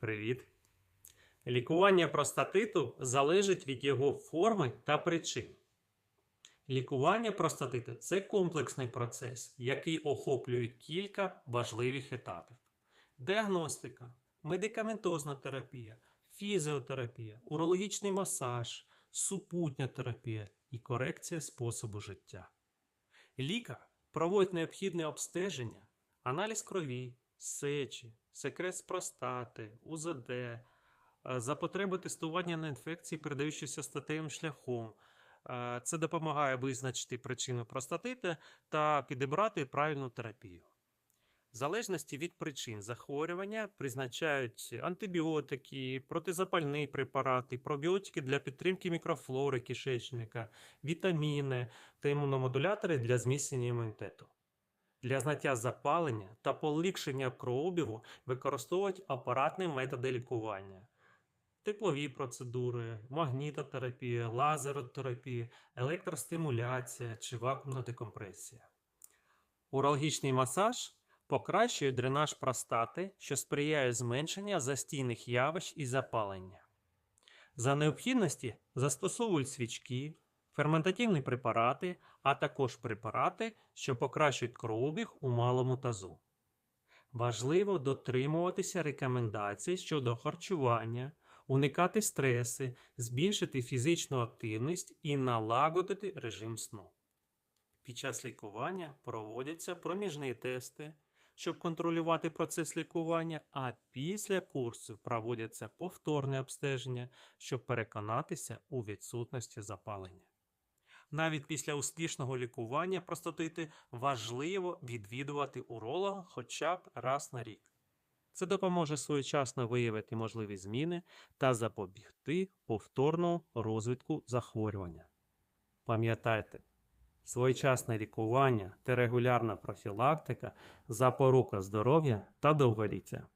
Привіт. Лікування простатиту залежить від його форми та причин. Лікування простатиту це комплексний процес, який охоплює кілька важливих етапів: діагностика, медикаментозна терапія, фізіотерапія, урологічний масаж, супутня терапія і корекція способу життя. Лікар проводить необхідне обстеження, аналіз крові, сечі, секрет з простати, УЗД, е, за потреби тестування на інфекції, передаючися статевим шляхом. Е, Це допомагає визначити причину простатиту та підібрати правильну терапію. В залежності від причин захворювання призначають антибіотики, протизапальні препарати, пробіотики для підтримки мікрофлори кишечника, вітаміни та імуномодулятори для зміцнення імунітету. Для зняття запалення та полегшення кровообігу використовують апаратні методи лікування. Теплові процедури, магнітотерапія, лазеротерапія, електростимуляція чи вакуумна декомпресія. Урологічний масаж покращує дренаж простати, що сприяє зменшенню застійних явищ і запалення. За необхідності застосовують свічки, ферментативні препарати, а також препарати, що покращують кровообіг у малому тазу. Важливо дотримуватися рекомендацій щодо харчування, уникати стреси, збільшити фізичну активність і налагодити режим сну. Під час лікування проводяться проміжні тести, щоб контролювати процес лікування, а після курсу проводяться повторне обстеження, щоб переконатися у відсутності запалення. Навіть після успішного лікування простатити важливо відвідувати уролога хоча б раз на рік. Це допоможе своєчасно виявити можливі зміни та запобігти повторному розвитку захворювання. Пам'ятайте, своєчасне лікування та регулярна профілактика запорука здоров'я та довголіття.